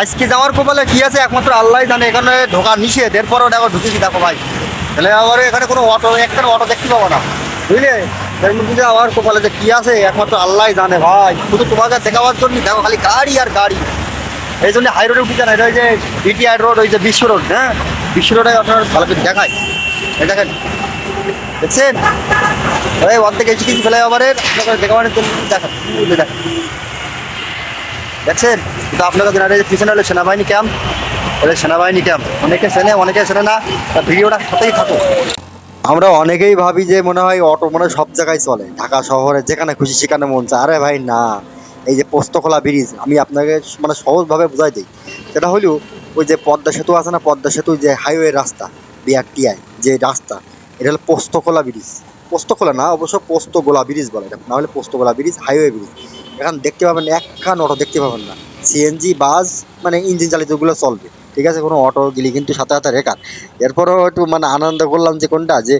আজকে যাওয়ার কপালে কি আছে? একমাত্র আল্লাহ জানে। এখানে ঢোকা নিষেধ। এরপরও দেখো, ঢুকেছি দেখো ভাই। তাহলে আবার এখানে কোনো অটো একটা অটো দেখতে পাবো না। বুঝলে? যে আমার কপালে যে কি আছে, একমাত্র আল্লাহ জানে ভাই। শুধু তোমাকে দেখাবার জন্য দেখো, খালি গাড়ি আর গাড়ি। এই জন্য হাই রোডে উঠে যান এটা ওই যে রোড ওই যে বিশ্ব রোড হ্যাঁ? বিশ্ব রোডে আপনার ভালো করে দেখায় দেখেন। দেখছেন? এই অর্ধেক এসে কিছু ফেলে আবার দেখাবার জন্য দেখেন দেখেন। দেখছেন? কিন্তু আপনাকে জানা যায় পিছনে হলো সেনাবাহিনী ক্যাম্প এটা সেনাবাহিনী ক্যাম্প। অনেকে চেনে অনেকে চেনে না ভিডিওটা সাথেই থাকো আমরা অনেকেই ভাবি যে মনে হয় অটো মনে সব জায়গায় চলে, ঢাকা শহরে যেখানে খুশি সেখানে মন চায়। আরে ভাই, না, এই যে পোস্তখোলা ব্রিজ, আমি আপনাকে মানে সহজভাবে বোঝাই দিই। সেটা হলো, ওই যে পদ্মা সেতু আছে না, পদ্মা সেতু, যে হাইওয়ে রাস্তা বিআরটিআই যে রাস্তা, এটা হলো পোস্তখোলা ব্রিজ। পোস্তখোলা না, অবশ্য পোস্তগোলা ব্রিজ বলে, এটা না হলে পোস্তগোলা ব্রিজ হাইওয়ে ব্রিজ। এখানে দেখতে পাবেন একখান অটো দেখতে পাবেন না। সিএনজি বাস মানে ইঞ্জিন চালিত চালিতগুলো চলবে। ঠিক আছে, কোনো অটো গেলে কিন্তু সাথে সাথে রেকার এরপরেও একটু মানে আনন্দ করলাম যে কোনটা, যে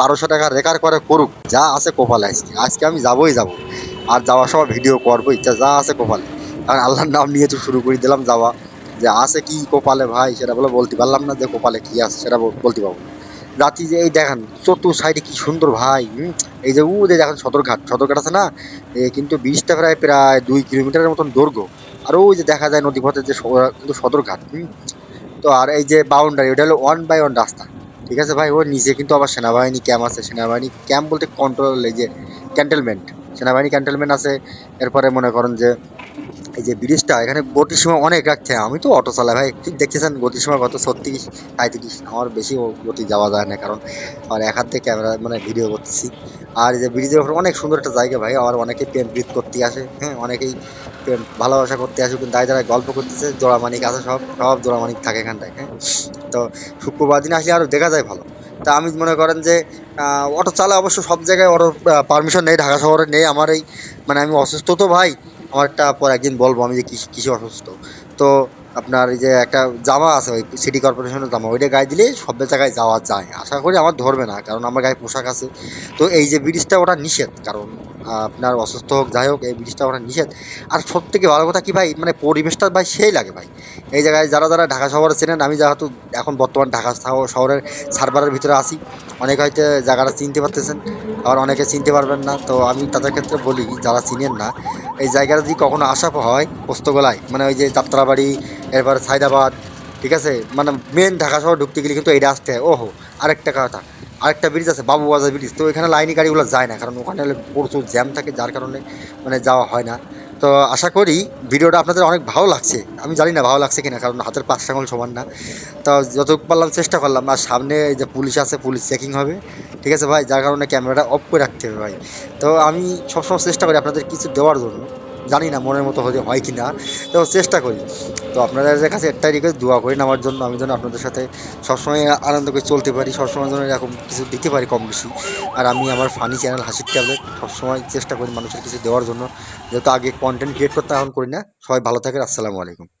বারোশো টাকা রেকার করে করুক, যা আছে কপালে আজকে। আজকে আমি যাবোই যাব। আর যাওয়ার সময় ভিডিও করব ইচ্ছা যা আছে কপালে। কারণ আল্লাহর নাম নিয়ে তো শুরু করে দিলাম যাওয়া। যে, আছে কি কপালে ভাই, সেটা বলে বলতে পারলাম না যে কপালে কি আছে, সেটা বলতে পারব না। রাতি যে এই দেখেন, চতুর সাইডে কি সুন্দর ভাই এই যে উ যে দেখেন সদরঘাট সদরঘাট আছে না? কিন্তু ব্রিজটা প্রায় প্রায় দুই কিলোমিটারের মতন দৈর্ঘ্য। আর ওই যে দেখা যায় নদীপথের যে কিন্তু সদরঘাট। তো আর এই যে বাউন্ডারি ওটা হলো ওয়ান বাই ওয়ান রাস্তা। ঠিক আছে ভাই? ওর নিচে কিন্তু আবার সেনাবাহিনী ক্যাম্প আছে। সেনাবাহিনী ক্যাম্প বলতে কন্ট্রোল এই যে ক্যান্টেলমেন্ট সেনাবাহিনী ক্যান্টেলমেন্ট আছে। এরপরে মনে করেন যে এই যে ব্রিজটা, এখানে গতিসীমা অনেক রাখছে। আমি তো অটো চালাই, ভাই। ঠিক দেখতেছেন গতিসীমা কত? ছত্রিশ সাঁত্রিশ আমার বেশি গতি যাওয়া যায় না, কারণ আর এক হাত ক্যামেরা মানে ভিডিও করতেছি। আর এই যে ব্রিজের ওপর অনেক সুন্দর একটা জায়গা, ভাই। আমার অনেকেই প্রেম ব্রিজ করতে আসে হ্যাঁ? অনেকেই প্রেম, ভালোবাসা করতে আসে, কিন্তু দায় যারা গল্প করতেছে, জোড়ামানিক আছে সব সব জোড়ামানিক থাকে এখানটায় হ্যাঁ? তো শুক্রবার দিন আসলে আরও দেখা যায় ভালো। তা আমি মনে করেন যে অটো চালা অবশ্য সব জায়গায় অটো পারমিশন নেই, ঢাকা শহরে নেই। আমার এই মানে আমি অসুস্থ তো, ভাই। আমার একটা পর একদিন বলব, আমি যে কিস অসুস্থ। তো আপনার এই যে একটা জামা আছে, ওই সিটি কর্পোরেশনের জামা, ওইটা গায়ে দিলে সব জায়গায় যাওয়া যায়। আশা করি আমার ধরবে না, কারণ আমার গায়ে পোশাক আছে। তো এই যে ব্রিজটা ওটা নিষেধ, কারণ আপনার অসুস্থ হোক, যাই হোক, এই ব্রিজটা ওটা নিষেধ। আর সব থেকে ভালো কথা কি ভাই? মানে পরিবেশটা ভাই সেই লাগে ভাই। এই জায়গায় যারা যারা ঢাকা শহরে চেনেন, আমি যেহেতু এখন বর্তমান ঢাকা শহরের সার্ভারের ভিতরে আসি অনেকে হয়তো জায়গাটা চিনতে পারতেছেন, আবার অনেকে চিনতে পারবেন না। তো আমি তাদের ক্ষেত্রে বলি, যারা চিনেন না, এই জায়গাটা যদি কখনো আসা হয়, পোস্তগোলায় মানে ওই যে যাত্রাবাড়ি, এরপরে সাইদাবাদ, ঠিক আছে? মানে মেন ঢাকা শহর ঢুকতে গেলে কিন্তু এইটা আসতে হয়। ওহো, আরেকটা কথা। আরেকটা ব্রিজ আছে, বাবু বাজার ব্রিজ। তো এখানে লাইনি গাড়িগুলো যায় না, কারণ ওখানে প্রচুর জ্যাম থাকে, যার কারণে মানে যাওয়া হয় না। তো আশা করি ভিডিওটা আপনাদের অনেক ভালো লাগছে। আমি জানি না ভালো লাগছে কিনা, কারণ হাতের পাঁচ আঙুল সমান না। তো যতটুকু পারলাম চেষ্টা করলাম, আর সামনে যে পুলিশ আছে, পুলিশ চেকিং হবে। ঠিক আছে ভাই? যার কারণে ক্যামেরাটা অফ করে রাখতে হবে ভাই। তো আমি সবসময় চেষ্টা করি আপনাদের কিছু দেওয়ার জন্য। জানি না মনের মতো হয় কি না তো চেষ্টা করি। তো আপনাদের কাছে একটাই রিকোয়েস্ট দোয়া করি আমার জন্য। আমি যেন আপনাদের সাথে সবসময় আনন্দ করে চলতে পারি, সবসময় যেন এরকম কিছু দিতে পারি কম বেশি। আর আমি আমার ফানি চ্যানেল হাসির ট্যাবলেট সবসময় চেষ্টা করি মানুষের কিছু দেওয়ার জন্য। যেহেতু আগে কন্টেন্ট ক্রিয়েট করতে এখন করি না। সবাই ভালো থাকেন, আসসালামু আলাইকুম।